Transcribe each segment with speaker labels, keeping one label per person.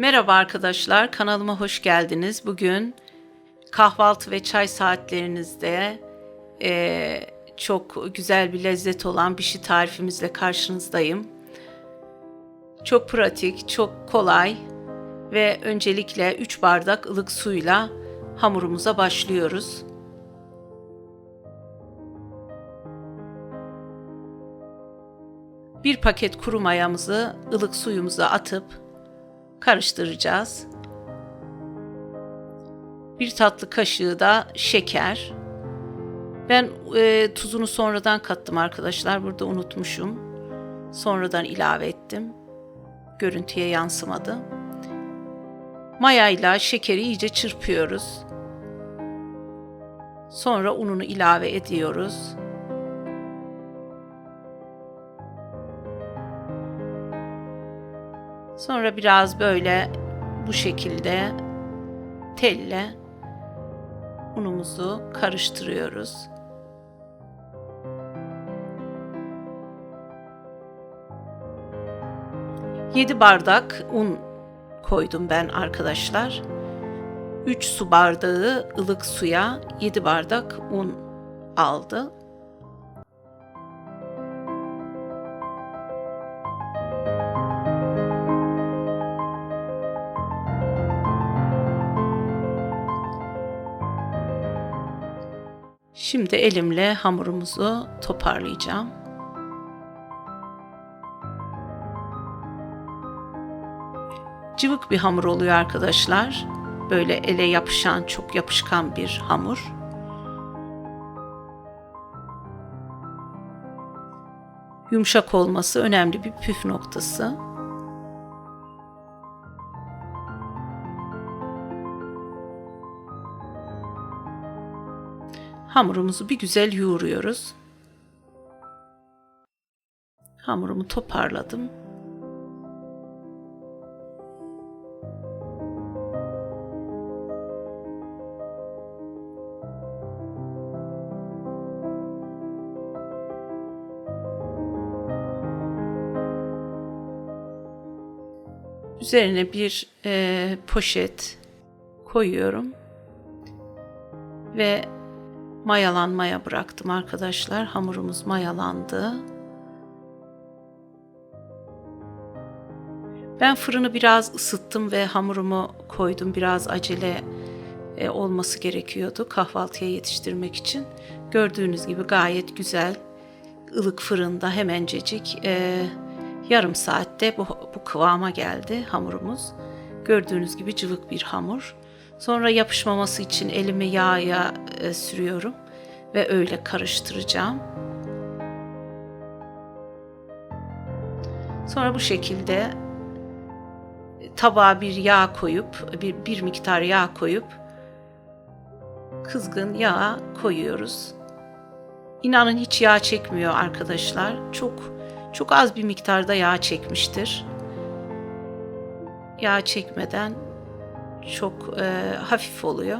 Speaker 1: Merhaba arkadaşlar, kanalıma hoş geldiniz. Bugün kahvaltı ve çay saatlerinizde eee, çok güzel bir lezzet olan bir şey tarifimizle karşınızdayım. Çok pratik, çok kolay ve öncelikle 3 bardak ılık suyla hamurumuza başlıyoruz. Bir paket kuru mayamızı ılık suyumuza atıp karıştıracağız. Bir tatlı kaşığı da şeker. Ben e, tuzunu sonradan kattım arkadaşlar. Burada unutmuşum. Sonradan ilave ettim. Görüntüye yansımadı. Mayayla şekeri iyice çırpıyoruz. Sonra ununu ilave ediyoruz. Sonra biraz böyle bu şekilde telle unumuzu karıştırıyoruz. Yedi bardak un koydum ben arkadaşlar. 3 su bardağı ılık suya 7 bardak un aldı. Şimdi elimle hamurumuzu toparlayacağım. Cıvık bir hamur oluyor arkadaşlar. Böyle ele yapışan, çok yapışkan bir hamur. Yumuşak olması önemli bir püf noktası. Hamurumuzu bir güzel yoğuruyoruz. Hamurumu toparladım. Üzerine bir e, poşet koyuyorum ve mayalanmaya bıraktım arkadaşlar. Hamurumuz mayalandı. Ben fırını biraz ısıttım ve hamurumu koydum. Biraz acele e, olması gerekiyordu kahvaltıya yetiştirmek için. Gördüğünüz gibi gayet güzel ılık fırında hemencecik e, yarım saatte bu, bu kıvama geldi hamurumuz. Gördüğünüz gibi cıvık bir hamur. Sonra yapışmaması için elimi yağa e, sürüyorum ve öyle karıştıracağım. Sonra bu şekilde tabağa bir yağ koyup bir, bir miktar yağ koyup kızgın yağ koyuyoruz. İnanın hiç yağ çekmiyor arkadaşlar. Çok çok az bir miktarda yağ çekmiştir. Yağ çekmeden çok e, hafif oluyor.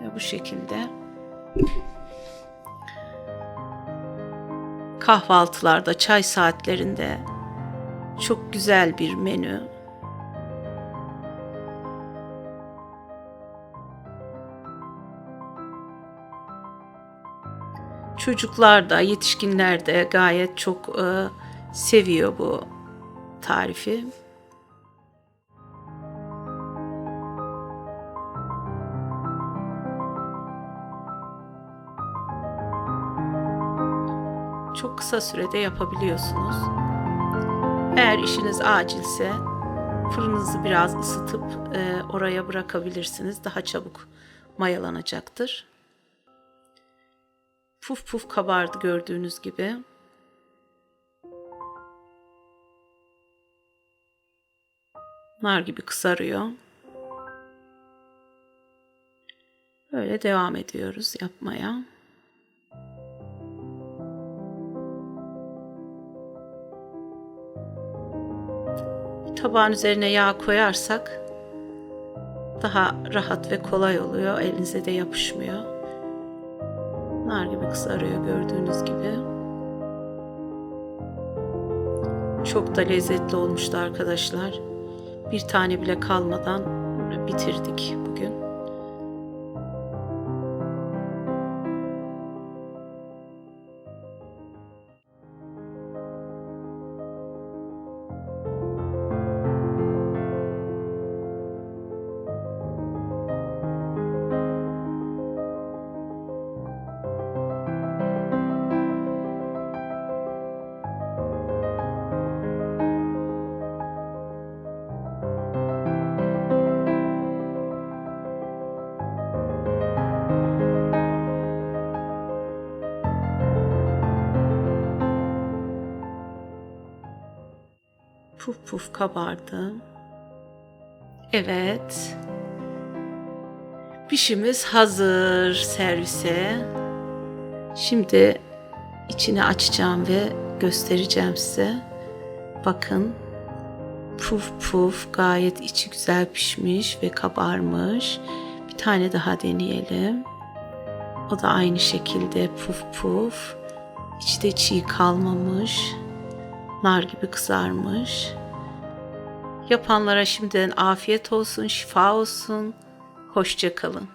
Speaker 1: Ve bu şekilde kahvaltılarda, çay saatlerinde çok güzel bir menü. Çocuklar da, yetişkinler de gayet çok e, seviyor bu tarifi. Çok kısa sürede yapabiliyorsunuz. Eğer işiniz acilse fırınınızı biraz ısıtıp e, oraya bırakabilirsiniz. Daha çabuk mayalanacaktır. Puf puf kabardı gördüğünüz gibi. Nar gibi kızarıyor. Böyle devam ediyoruz yapmaya. Tabağın üzerine yağ koyarsak daha rahat ve kolay oluyor. Elinize de yapışmıyor. Nar gibi kızarıyor gördüğünüz gibi. Çok da lezzetli olmuştu arkadaşlar. Bir tane bile kalmadan bitirdik bugün. Puf puf kabardı. Evet. Pişimiz hazır servise. Şimdi içini açacağım ve göstereceğim size. Bakın. Puf puf gayet içi güzel pişmiş ve kabarmış. Bir tane daha deneyelim. O da aynı şekilde puf puf. İçi de çiğ kalmamış nar gibi kızarmış. Yapanlara şimdiden afiyet olsun, şifa olsun. Hoşça kalın.